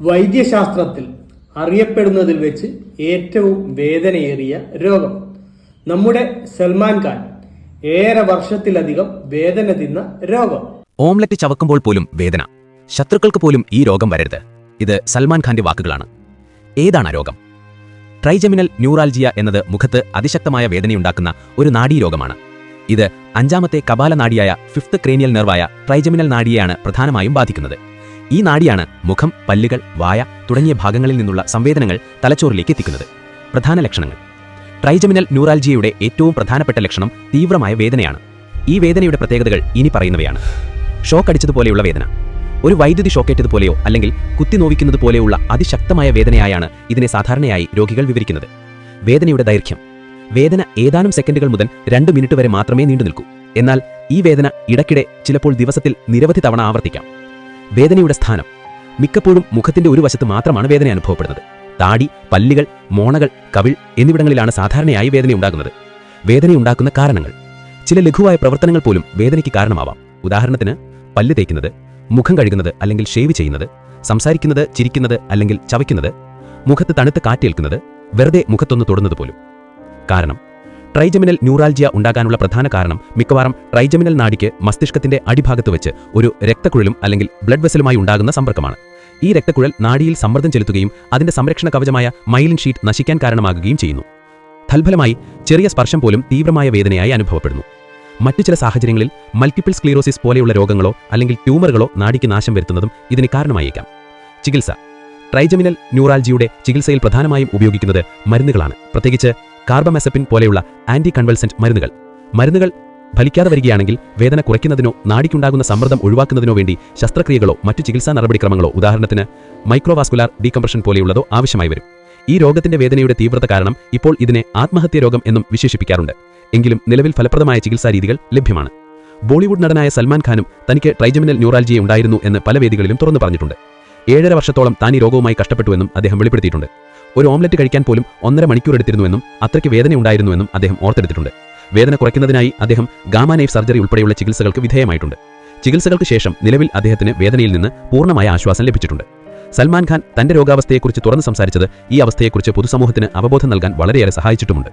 വൈദ്യശാസ്ത്രത്തിൽ അറിയപ്പെടുന്നതിൽ വെച്ച് ഏറ്റവും വേദനയേറിയ രോഗം. നമ്മുടെ സൽമാൻ ഖാൻ ഏറെ വർഷത്തിലധികം വേദന തിന്ന രോഗം. ഓംലറ്റ് ചവക്കുമ്പോൾ പോലും വേദന. ശത്രുക്കൾക്ക് പോലും ഈ രോഗം വരരുത്. ഇത് സൽമാൻ ഖാന്റെ വാക്കുകളാണ്. ഏതാണ് രോഗം? ട്രൈജമിനൽ ന്യൂറാൽജിയ എന്നത് മുഖത്ത് അതിശക്തമായ വേദനയുണ്ടാക്കുന്ന ഒരു നാഡീരോഗമാണ് ഇത് അഞ്ചാമത്തെ കപാല നാഡിയായ ഫിഫ്ത്ത് ക്രേനിയൽ നെർവായ ട്രൈജമിനൽ നാഡിയെയാണ് പ്രധാനമായും ബാധിക്കുന്നത്. ഈ നാടിയാണ് മുഖം പല്ലുകൾ വായ തുടങ്ങിയ ഭാഗങ്ങളിൽ നിന്നുള്ള സംവേദനങ്ങൾ തലച്ചോറിലേക്ക് എത്തിക്കുന്നത്. പ്രധാന ലക്ഷണങ്ങൾ. ട്രൈജമിനൽ ന്യൂറാൽജിയയുടെ ഏറ്റവും പ്രധാനപ്പെട്ട ലക്ഷണം തീവ്രമായ വേദനയാണ്. ഈ വേദനയുടെ പ്രത്യേകതകൾ ഇനി പറയുന്നവയാണ്. ഷോക്ക് അടിച്ചതുപോലെയുള്ള വേദന. ഒരു വൈദ്യുതി ഷോക്കേറ്റതുപോലെയോ അല്ലെങ്കിൽ കുത്തിനോവിക്കുന്നത് പോലെയുള്ള അതിശക്തമായ വേദനയായാണ് ഇതിനെ സാധാരണയായി രോഗികൾ വിവരിക്കുന്നത്. വേദനയുടെ ദൈർഘ്യം. വേദന ഏതാനും സെക്കൻഡുകൾ മുതൽ രണ്ട് മിനിറ്റ് വരെ മാത്രമേ നീണ്ടു നിൽക്കൂ എന്നാൽ ഈ വേദന ഇടയ്ക്കിടെ ചിലപ്പോൾ ദിവസത്തിൽ നിരവധി തവണ ആവർത്തിക്കാം. വേദനയുടെ സ്ഥാനം. മിക്കപ്പോഴും മുഖത്തിന്റെ ഒരു വശത്ത് മാത്രമാണ് വേദന അനുഭവപ്പെടുന്നത്. താടി പല്ലുകൾ മോണകൾ കവിൾ എന്നിവിടങ്ങളിലാണ് സാധാരണയായി വേദനയുണ്ടാകുന്നത് വേദനയുണ്ടാക്കുന്ന കാരണങ്ങൾ. ചില ലഘുവായ പ്രവർത്തനങ്ങൾ പോലും വേദനയ്ക്ക് കാരണമാവാം. ഉദാഹരണത്തിന് പല്ല് തേക്കുന്നത് മുഖം കഴുകുന്നത് അല്ലെങ്കിൽ ഷേവ് ചെയ്യുന്നത് സംസാരിക്കുന്നത് ചിരിക്കുന്നത് അല്ലെങ്കിൽ ചവയ്ക്കുന്നത് മുഖത്ത് തണുത്ത കാറ്റേൽക്കുന്നത് വെറുതെ മുഖത്തൊന്ന് തൊടുന്നത് പോലും. കാരണം ട്രൈജമിനൽ ന്യൂറാൽജിയ ഉണ്ടാകാനുള്ള പ്രധാന കാരണം മിക്കവാറും ട്രൈജമിനൽ നാടിക്ക് മസ്തിഷ്കത്തിന്റെ അടിഭാഗത്ത് വെച്ച് ഒരു രക്തക്കുഴലും അല്ലെങ്കിൽ ബ്ലഡ് വെസലുമായി ഉണ്ടാകുന്ന സമ്പർക്കമാണ്. ഈ രക്തക്കുഴൽ നാടിയിൽ സമ്മർദ്ദം ചെലുത്തുകയും അതിന്റെ സംരക്ഷണ കവചമായ മൈലിൻ ഷീറ്റ് നശിക്കാൻ കാരണമാകുകയും ചെയ്യുന്നു. തൽഫലമായി ചെറിയ സ്പർശം പോലും തീവ്രമായ വേദനയായി അനുഭവപ്പെടുന്നു. മറ്റു ചില സാഹചര്യങ്ങളിൽ മൾട്ടിപ്പിൾ സ്ക്ലീറോസിസ് പോലെയുള്ള രോഗങ്ങളോ അല്ലെങ്കിൽ ട്യൂമറുകളോ നാടിക്ക് നാശം വരുത്തുന്നതും ഇതിന് കാരണമായേക്കാം. ചികിത്സ. ട്രൈജമിനൽ ന്യൂറാൽജിയുടെ ചികിത്സയിൽ പ്രധാനമായും ഉപയോഗിക്കുന്നത് മരുന്നുകളാണ്. പ്രത്യേകിച്ച് കാർബമെസപ്പിൻ പോലെയുള്ള ആന്റി കൺവൾസന്റ് മരുന്നുകൾ. മരുന്നുകൾ ഫലിക്കാതെ വരികയാണെങ്കിൽ വേദന കുറയ്ക്കുന്നതിനോ നാടിക്കുണ്ടാകുന്ന സമ്മർദ്ദം ഒഴിവാക്കുന്നതിനോ വേണ്ടി ശസ്ത്രക്രിയകളോ മറ്റു ചികിത്സാ നടപടിക്രമങ്ങളോ ഉദാഹരണത്തിന് മൈക്രോവാസ്കുലാർ ഡീകംപ്രഷൻ പോലെയുള്ളതോ ആവശ്യമായി വരും. ഈ രോഗത്തിന്റെ വേദനയുടെ തീവ്രത കാരണം ഇപ്പോൾ ഇതിനെ ആത്മഹത്യ രോഗം എന്നും വിശേഷിപ്പിക്കാറുണ്ട്. എങ്കിലും നിലവിൽ ഫലപ്രദമായ ചികിത്സാ രീതികൾ ലഭ്യമാണ്. ബോളിവുഡ് നടനായ സൽമാൻ ഖാനും തനിക്ക് ട്രൈജമിനൽ ന്യൂറാൽജിയ ഉണ്ടായിരുന്നു എന്ന് പല വേദികളിലും തുറന്നു പറഞ്ഞിട്ടുണ്ട്. ഏഴര വർഷത്തോളം താൻ ഈ രോഗവുമായി കഷ്ടപ്പെട്ടുവെന്നും അദ്ദേഹം വെളിപ്പെടുത്തിയിട്ടുണ്ട്. ഒരു ഓംലറ്റ് കഴിക്കാൻ പോലും ഒന്നര മണിക്കൂർ എടുത്തിരുന്നുവെന്നും അത്രയ്ക്ക് വേദന ഉണ്ടായിരുന്നുവെന്നും അദ്ദേഹം ഓർത്തെടുത്തിട്ടുണ്ട്. വേദന കുറയ്ക്കുന്നതിനായി അദ്ദേഹം ഗാമ നൈഫ് സർജറി ഉൾപ്പെടെയുള്ള ചികിത്സകൾക്ക് വിധേയമായിട്ടുണ്ട്. ചികിത്സകൾക്ക് ശേഷം നിലവിൽ അദ്ദേഹത്തിന് വേദനയിൽ നിന്ന് പൂർണമായ ആശ്വാസം ലഭിച്ചിട്ടുണ്ട്. സൽമാൻ ഖാൻ തന്റെ രോഗാവസ്ഥയെക്കുറിച്ച് തുറന്നു സംസാരിച്ചത് ഈ അവസ്ഥയെക്കുറിച്ച് പൊതുസമൂഹത്തിന് അവബോധം നൽകാൻ വളരെയേറെ സഹായിച്ചിട്ടുമുണ്ട്.